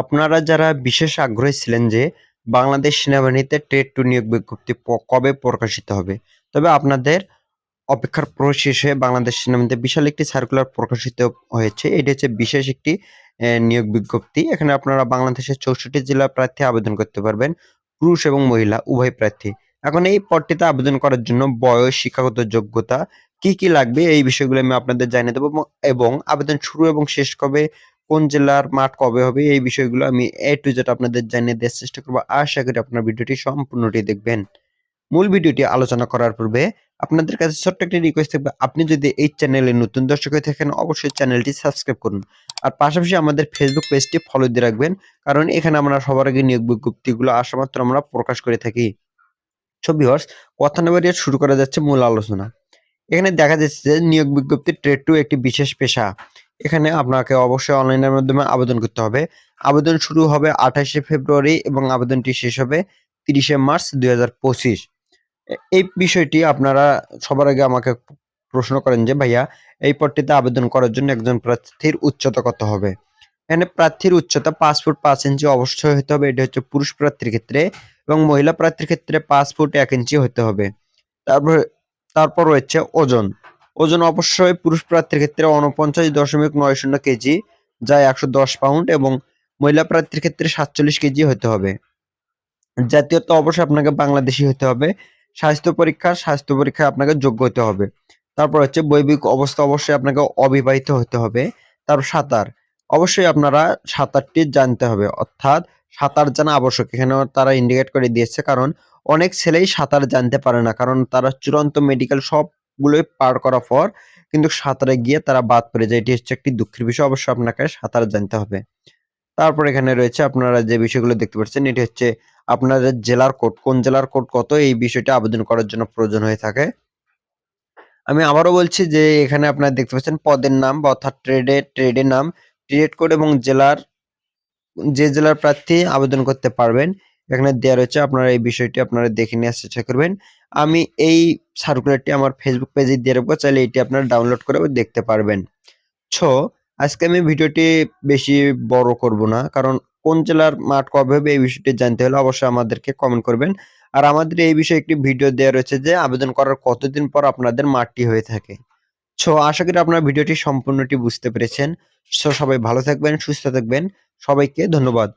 আপনারা যারা বিশেষ আগ্রহী ছিলেন যে বাংলাদেশ সেনাবাহিনীতে ট্রেড টু নিয়োগ বিজ্ঞপ্তি কবে প্রকাশিত হবে, তবে আপনাদের অপেক্ষার প্রশেষে বাংলাদেশ সেনাবাহিনীতে বিশাল একটি সার্কুলার প্রকাশিত হয়েছে। এটি হচ্ছে বিশেষ একটি নিয়োগ বিজ্ঞপ্তি। এখানে আপনারা বাংলাদেশের চৌষট্টি জেলা প্রার্থী আবেদন করতে পারবেন, পুরুষ এবং মহিলা, উভয় প্রার্থী। এখন এই পদটিতে আবেদন করার জন্য বয়স, শিক্ষাগত যোগ্যতা, কি কি লাগবে, এই বিষয়গুলো আমি আপনাদের জানিয়ে দেবো এবং আবেদন শুরু এবং শেষ কবে কোন জেলার মাঠ কবে হবে, এই বিষয়গুলো আমি এ টু জেড আপনাদের জানিয়ে দেওয়ার চেষ্টা করব। আশা করি আপনার ভিডিওটি সম্পূর্ণটি দেখবেন। মূল ভিডিওটি আলোচনা করার পূর্বে আপনাদের কাছে ছোট্ট একটি রিকোয়েস্ট থাকবে। আপনি যদি এই চ্যানেলে নতুন দর্শক হয়ে থাকেন, অবশ্যই চ্যানেলটি সাবস্ক্রাইব করুন। আর পাশাপাশি আমাদের ফেসবুক পেজটি ফলো দিয়ে রাখবেন, কারণ এখানে আমরা সবার আগে নিয়োগ বিজ্ঞপ্তিগুলো আসা মাত্র আমরা প্রকাশ করে থাকি। ছবি হর্স কথা শুরু করা যাচ্ছে মূল আলোচনা। এখানে দেখা যাচ্ছে যে নিয়োগ বিজ্ঞপ্তি ট্রেড টু একটি বিশেষ পেশা। এখানে আপনাকে অবশ্যই অনলাইনের মাধ্যমে আবেদন করতে হবে। আবেদন শুরু হবে আঠাশে ফেব্রুয়ারি এবং আবেদনটি শেষ হবে তিরিশে মার্চ দু হাজার পঁচিশ। এই বিষয়টি আপনারা সবার আগে আমাকে প্রশ্ন করেন যে, ভাইয়া, এই পদটিতে আবেদন করার জন্য একজন প্রার্থীর উচ্চতা কত হবে? এখানে প্রার্থীর উচ্চতা পাঁচ ফুট পাঁচ ইঞ্চি অবশ্যই হতে হবে। এটা হচ্ছে পুরুষ প্রার্থীর ক্ষেত্রে এবং মহিলা প্রার্থীর ক্ষেত্রে পাঁচ ফুট এক ইঞ্চি হতে হবে। তারপর তারপর রয়েছে ওজন। ওজন অবশ্যই পুরুষ প্রার্থীর ক্ষেত্রে উনপঞ্চাশ দশমিক নয় শূন্য কেজি, যা একশো দশ পাউন্ড এবং মহিলা প্রার্থীর ক্ষেত্রে সাতচল্লিশ কেজি হতে হবে। জাতীয়তা অবশ্যই আপনাকে বাংলাদেশি হতে হবে। স্বাস্থ্য পরীক্ষা, স্বাস্থ্য পরীক্ষায় আপনাকে যোগ্য হতে হবে। তারপর হচ্ছে বৈবিক অবস্থা অবশ্যই আপনাকে অবিবাহিত হতে হবে। তারপর সাঁতার, অবশ্যই আপনারা সাঁতারটি জানতে হবে। অর্থাৎ সাঁতার জানা আবশ্যক এখানে তারা ইন্ডিকেট করে দিয়েছে, কারণ অনেক ছেলেই সাঁতার জানতে পারে না, কারণ তারা চূড়ান্ত মেডিকেল সবগুলোই পার করার পর কিন্তু সাঁতারে গিয়ে তারা বাদ পড়ে যায়। এটি হচ্ছে একটি দুঃখের বিষয়। অবশ্যই আপনাকে সাঁতার জানতে হবে। তারপর এখানে রয়েছে আপনারা যে বিষয়গুলো দেখতে পাচ্ছেন, এটি হচ্ছে আপনাদের জেলার কোড। কোন জেলার কোড কত? এই বিষয়টা আবেদন করার জন্য প্রয়োজন হয়ে থাকে। আমি আবারও বলছি যে এখানে আপনারা দেখতে পাচ্ছেন পদের নাম বা অর্থাৎ ট্রেডে ট্রেডের নাম ট্রেড কোড এবং জেলার, যে জেলার প্রার্থী আবেদন করতে পারবেন। এখানে দেওয়া রয়েছে, আপনারা এই বিষয়টি আপনারা দেখে নেওয়ার চেষ্টা করবেন। আমি এই সার্কুলারটি আমার ফেসবুক পেজে দিয়ে রাখব, চাইলে এটি আপনারা ডাউনলোড করে দেখতে পারবেন। ছো, আজকে আমি ভিডিওটি বেশি বড় করব না, কারণ কোন জেলার মাঠ কবে হবে এই বিষয়টি জানতে হলে অবশ্যই আমাদেরকে কমেন্ট করবেন। আর আমাদের এই বিষয়ে একটি ভিডিও দেওয়া রয়েছে যে, আবেদন করার কতদিন পর আপনাদের মাঠটি হয়ে থাকে। সো আশা করি আপনার ভিডিওটি সম্পূর্ণটি বুঝতে পেরেছেন। সো সবাই ভালো থাকবেন, সুস্থ থাকবেন। সবাইকে ধন্যবাদ।